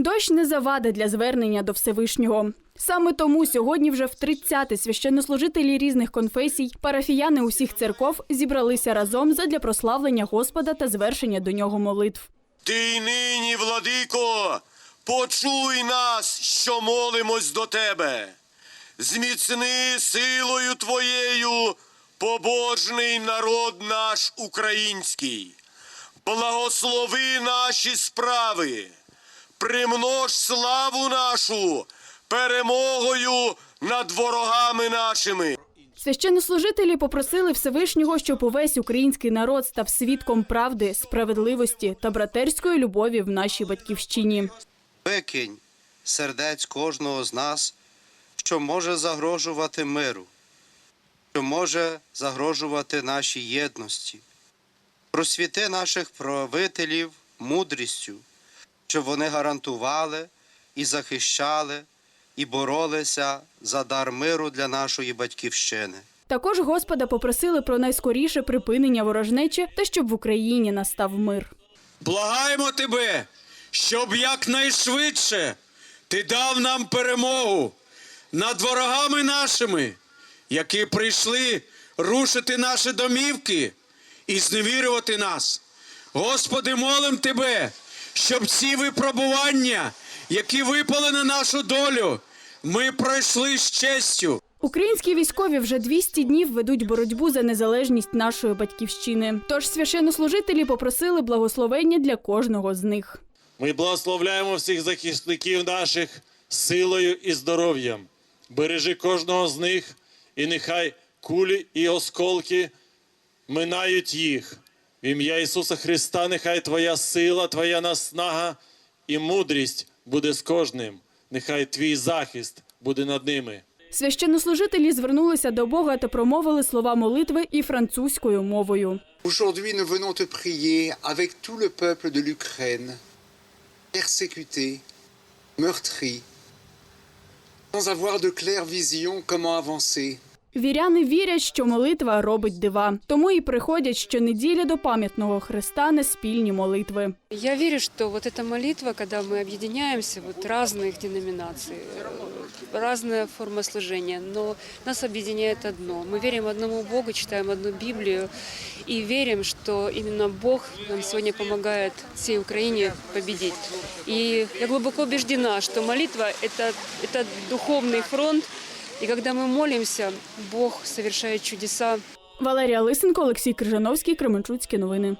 Дощ не завада для звернення до Всевишнього. Саме тому сьогодні вже в 30-те священнослужителі різних конфесій, парафіяни усіх церков зібралися разом задля прославлення Господа та звершення до нього молитв. Ти й нині, владико, почуй нас, що молимось до тебе. Зміцни силою твоєю побожний народ наш український. Благослови наші справи, примнож славу нашу перемогою над ворогами нашими. Священнослужителі попросили Всевишнього, щоб увесь український народ став свідком правди, справедливості та братерської любові в нашій батьківщині. Викинь сердець кожного з нас, що може загрожувати миру, що може загрожувати нашій єдності. Просвіти наших правителів мудрістю, щоб вони гарантували і захищали, і боролися за дар миру для нашої батьківщини. Також Господа попросили про найскоріше припинення ворожнечі та щоб в Україні настав мир. Благаємо тебе, щоб якнайшвидше ти дав нам перемогу над ворогами нашими, які прийшли рушити наші домівки і зневірювати нас. Господи, молим тебе, щоб ці випробування, які випали на нашу долю, ми пройшли з честю. Українські військові вже 200 днів ведуть боротьбу за незалежність нашої батьківщини. Тож священнослужителі попросили благословення для кожного з них. Ми благословляємо всіх захисників наших силою і здоров'ям. Бережи кожного з них, і нехай кулі і осколки минають їх. В ім'я Ісуса Христа, нехай Твоя сила, Твоя наснага і мудрість буде з кожним. Нехай Твій захист буде над ними. Священнослужителі звернулися до Бога та промовили слова молитви і французькою мовою. Aujourd'hui, nous venons te prier avec tout le peuple de l'Ukraine, persécuté, meurtri, sans avoir de claire vision comment avancer. Віряни вірять, що молитва робить дива, тому і приходять щонеділі до пам'ятного Христа на спільні молитви. Я верю, что вот эта молитва, когда мы объединяемся, вот разных деноминаций, э, разная форма служения, но нас объединяет одно. Мы верим одному Богу, читаем одну Библию и верим, что именно Бог нам сегодня помогает всей Украине победить. И я глубоко убеждена, что молитва это, – это духовный фронт, и когда мы молимся, Бог совершает чудеса Валерія Лисенко, Олексій Крижановський, Кременчуцькі новини.